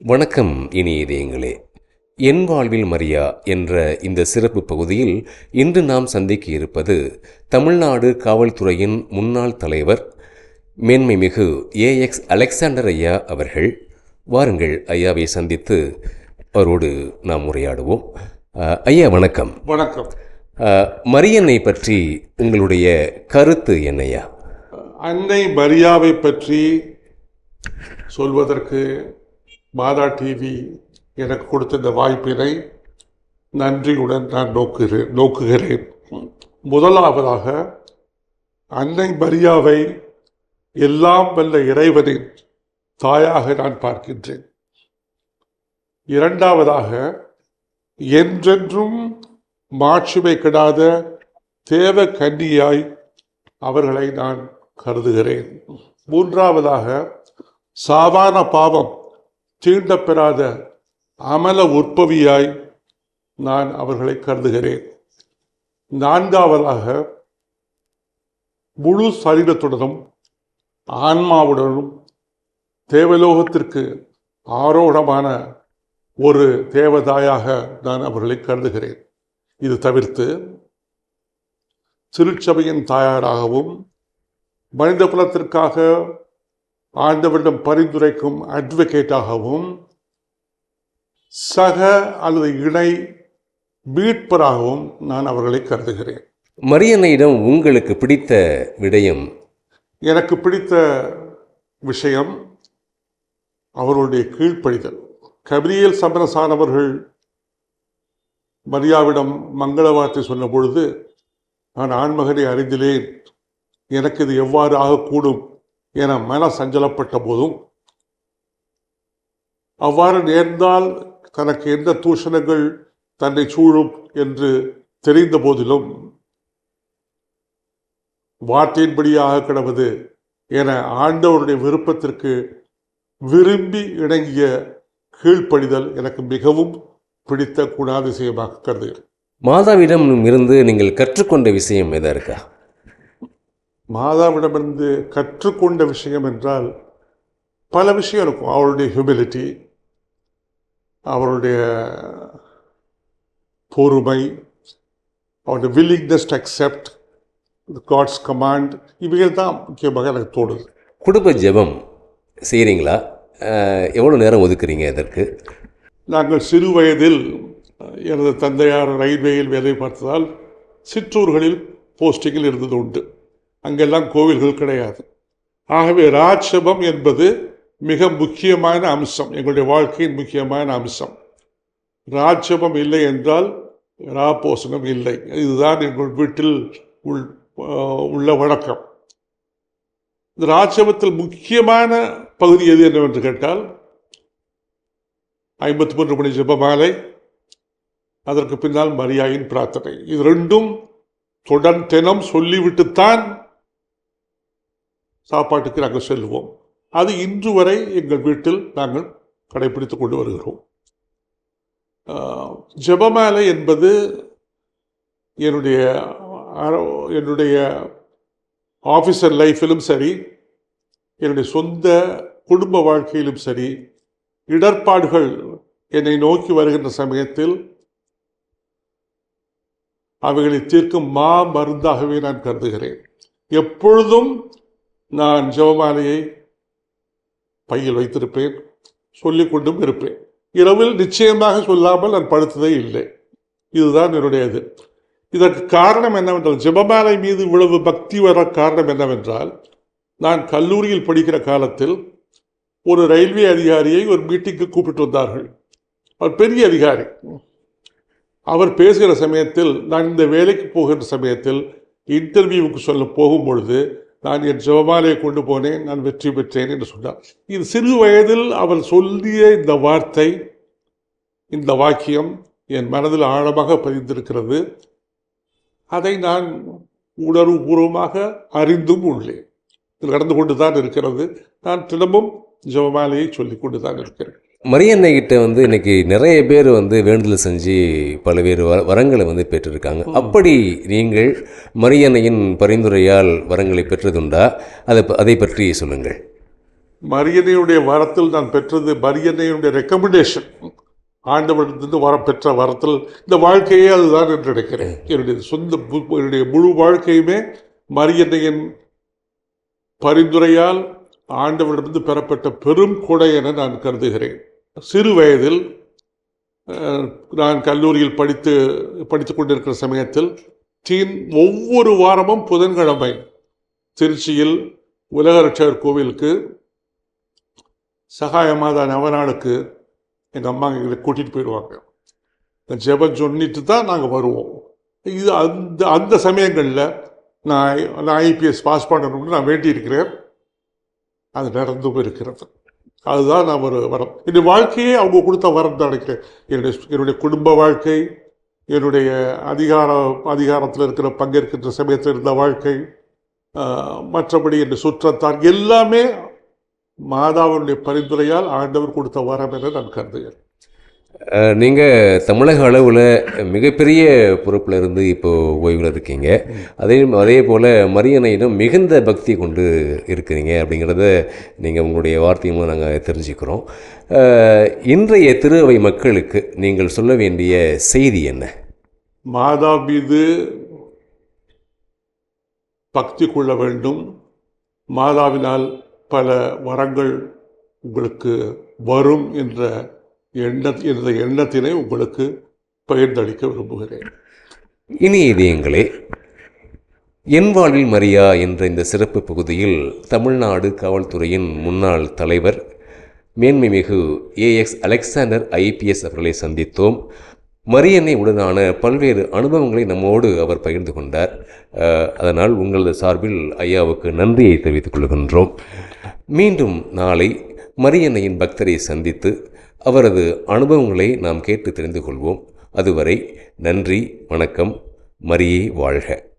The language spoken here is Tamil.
வணக்கம் இனி இதயங்களே. என் வாழ்வில் மரியா என்ற இந்த சிறப்பு பகுதியில் இன்று நாம் சந்திக்க இருப்பது தமிழ்நாடு காவல்துறையின் முன்னாள் தலைவர் மேன்மைமிகு ஏஎக்ஸ் அலெக்சாண்டர் ஐயா அவர்கள். வாருங்கள் ஐயாவை சந்தித்து அவரோடு நாம் உரையாடுவோம். ஐயா வணக்கம். வணக்கம். அஹ், மரியன்னை பற்றி உங்களுடைய கருத்து என்னையா அன்னை மரியாவை பற்றி சொல்வதற்கு மாதா டிவி எனக்கு கொடுத்த இந்த வாய்ப்பினை நன்றியுடன் நான் நோக்குகிறேன் நோக்குகிறேன். முதலாவதாக அன்னை மரியாவை எல்லாம் வல்ல இறைவனின் தாயாக நான் பார்க்கின்றேன். இரண்டாவதாக என்றென்றும் மாட்சிமை கெடாத தேவ கன்னியாய் அவர்களை நான் கருதுகிறேன். மூன்றாவதாக சாதாரண பாவம் தீண்டப்பெறாத அமல உற்பவியாய் நான் அவர்களை கருதுகிறேன். நான்காவதாக முழு சரீரத்துடனும் ஆன்மாவுடனும் தேவலோகத்திற்கு ஆரோகமான ஒரு தேவதாயாக நான் அவர்களை கருதுகிறேன். இது தவிர்த்து திருச்சபையின் தாயாராகவும் மனித குலத்திற்காக ஆண்டவரிடம் பரிந்துரைக்கும் அட்வொகேட்டாகவும் சக அல்லது இணை மீட்பராகவும் நான் அவர்களை கருதுகிறேன். மரியன்னையிடம் உங்களுக்கு பிடித்த விடயம்? எனக்கு பிடித்த விஷயம் அவர்களுடைய கீழ்ப்படிதல். கபிரியல் சமரசானவர்கள் மரியாவிடம் மங்கள வார்த்தை சொன்ன பொழுது நான் ஆண்மகனை அறிந்திலேன். எனக்கு இது எவ்வாறு ஆகக்கூடும்? என மன சஞ்சலப்பட்ட போதும் அவ்வாறு நேர்ந்தால் தனக்கு எந்த தூஷணங்கள் தன்னை சூழும் என்று தெரிந்த போதிலும் வார்த்தையின்படியாக கிடவது என ஆண்டவருடைய விருப்பத்திற்கு விரும்பி இணங்கிய கீழ்ப்படிதல் எனக்கு மிகவும் பிடித்த குணாதிசயமாக கருதுகிறேன் மாதாவிடம் இருந்து நீங்கள் கற்றுக்கொண்ட விஷயம் எதா இருக்கா? மாதாவிடமிருந்து கற்றுக்கொண்ட விஷயம் என்றால் பல விஷயம் இருக்கும். அவருடைய ஹியூமிலிட்டி அவருடைய பொறுமை அவருடைய willingness to accept God's command இவைகள் தான் முக்கியமாக எனக்கு தோணுது. குடும்ப ஜெபம் செய்கிறீங்களா எவ்வளோ நேரம் ஒதுக்குறீங்க இதற்கு? நாங்கள் சிறு வயதில் எனது தந்தையார் ரயில்வேயில் வேலை பார்த்ததால் சிற்றூர்களில் போஸ்டிங்கில் இருந்தது உண்டு. அங்கெல்லாம் கோவில்கள் கிடையாது. ஆகவே ராட்சபம் என்பது மிக முக்கியமான அம்சம். எங்களுடைய வாழ்க்கையின் முக்கியமான அம்சம். ராட்சபம் இல்லை என்றால் ராபோசனம் இல்லை. இதுதான் எங்கள் வீட்டில் உள் உள்ள வழக்கம். இந்த ராட்சபத்தில் முக்கியமான பகுதி எது என்னவென்று கேட்டால் ஐம்பத்தி மூன்று மணி ஜெபமாலை அதற்கு பின்னால் மரியாயின் பிரார்த்தனை. இது ரெண்டும் தொடர் தினம் சொல்லிவிட்டுத்தான் சாப்பாட்டுக்கு நாங்கள் செல்வோம். அது இன்று வரை எங்கள் வீட்டில் நாங்கள் கடைபிடித்து கொண்டு வருகிறோம். ஜபமாலை என்பது என்னுடைய என்னுடைய ஆஃபீஸர் லைஃப்பிலும் சரி என்னுடைய சொந்த குடும்ப வாழ்க்கையிலும் சரி இடர்பாடுகள் என்னை நோக்கி வருகின்ற சமயத்தில் அவைகளை தீர்க்கும் மா மருந்தாகவே நான் கருதுகிறேன். எப்பொழுதும் நான் ஜெபமாலையை பையில் வைத்திருப்பேன் சொல்லிக் கொண்டும் இருப்பேன். இரவில் நிச்சயமாக சொல்லாமல் நான் படுத்ததே இல்லை. இதுதான் என்னுடைய இது. இதற்கு காரணம் என்னவென்றால் ஜெபமாலை மீது இவ்வளவு பக்தி வர காரணம் என்னவென்றால் நான் கல்லூரியில் படிக்கிற காலத்தில் ஒரு ரயில்வே அதிகாரியை ஒரு மீட்டிங்க்கு கூப்பிட்டு வந்தார்கள். அவர் பெரிய அதிகாரி. அவர் பேசுகிற சமயத்தில் நான் இந்த வேலைக்கு போகின்ற சமயத்தில் இன்டர்வியூவுக்கு சொல்ல போகும் பொழுது நான் என் ஜெபமாலையை கொண்டு போனேன் நான் வெற்றி பெற்றேன் என்று சொன்னார். இது சிறு வயதில் அவர் சொல்லிய இந்த வார்த்தை இந்த வாக்கியம் என் மனதில் ஆழமாக பதிந்திருக்கிறது. அதை நான் உணர்வுபூர்வமாக அறிந்தும் உள்ளேன். இது நடந்து கொண்டு தான் இருக்கிறது. நான் தினமும் ஜெபமாலையை சொல்லிக் கொண்டு தான் இருக்கிறேன். மரியன்னை கிட்ட வந்து இன்னைக்கு நிறைய பேர் வந்து வேண்டுதல் செஞ்சு பல்வேறு வர வரங்களை வந்து பெற்றிருக்காங்க. அப்படி நீங்கள் மரியன்னையின் பரிந்துரையால் வரங்களை பெற்றதுண்டா? அதை அதை பற்றி சொல்லுங்கள். மரியனையுடைய வரத்தில் நான் பெற்றது மரியனையுடைய ரெக்கமெண்டேஷன் ஆண்டவரிடத்திலிருந்து வர பெற்ற வரத்தில் இந்த வாழ்க்கையே அதுதான் என்று நினைக்கிறேன். என்னுடைய சொந்த என்னுடைய முழு வாழ்க்கையுமே மரியன்னையின் பரிந்துரையால் ஆண்டவரிடமிருந்து பெறப்பட்ட பெரும் கொடை என நான் கருதுகிறேன். சிறு வயதில் நான் கல்லூரியில் படித்து படித்துக் கொண்டிருக்கிற சமயத்தில் டீன் ஒவ்வொரு வாரமும் புதன்கிழமை திருச்சியில் உலகரட்சகர் கோவிலுக்கு சகாயமாதா நவநாளுக்கு எங்கள் அம்மா எங்களை கூட்டிகிட்டு போயிடுவாங்க. இந்த ஜெபம் சொல்லிட்டு தான் நாங்கள் வருவோம். இது அந்த அந்த சமயங்களில் நான் நான் ஐபிஎஸ் பாஸ் பண்ணணும்னு நான் வேண்டியிருக்கிறேன். அது நடந்தும் இருக்கிறது அதுதான் நான் ஒரு வரம். இந்த வாழ்க்கையே அவங்க கொடுத்த வரம் தான் நினைக்கிறேன். என்னுடைய என்னுடைய குடும்ப வாழ்க்கை என்னுடைய அதிகார அதிகாரத்தில் இருக்கிற பங்கேற்கின்ற சமயத்தில் இருந்த வாழ்க்கை மற்றபடி என்னுடைய சுற்றத்தார் எல்லாமே மாதாவினுடைய பரிந்துரையால் ஆண்டவர் கொடுத்த வரம் என நான் கருதுகிறேன். நீங்கள் தமிழக அளவில் மிகப்பெரிய பொறுப்பில் இருந்து இப்போ ஓய்வில் இருக்கீங்க. அதே அதே போல் மரியணையிடம் மிகுந்த பக்தி கொண்டு இருக்கிறீங்க அப்படிங்கிறத நீங்கள் உங்களுடைய வார்த்தை மூலம் நாங்கள் தெரிஞ்சுக்கிறோம். இன்றைய திருவை மக்களுக்கு நீங்கள் சொல்ல வேண்டிய செய்தி என்ன? மாதா மீது பக்தி கொள்ள வேண்டும். மாதாவினால் பல வரங்கள் உங்களுக்கு வரும் என்ற எண்ண என்ற எண்ணத்தினை உங்களுக்கு பகிர்ந்தளிக்க விரும்புகிறேன். இனி இதயங்களே என் வாழ்வில் மரியா என்ற இந்த சிறப்பு பகுதியில் தமிழ்நாடு காவல்துறையின் முன்னாள் தலைவர் மேன்மைமிகு ஏஎக்ஸ் அலெக்சாண்டர் ஐபிஎஸ் அவர்களை சந்தித்தோம். மரியன்னை உடனான பல்வேறு அனுபவங்களை நம்மோடு அவர் பகிர்ந்து கொண்டார். அதனால் உங்களது சார்பில் ஐயாவுக்கு நன்றியை தெரிவித்துக் கொள்கின்றோம். மீண்டும் நாளை மரியன்னையின் பக்தரை சந்தித்து அவரது அனுபவங்களை நாம் கேட்டு தெரிந்து கொள்வோம். அதுவரை நன்றி வணக்கம். மரியே வாழ்க.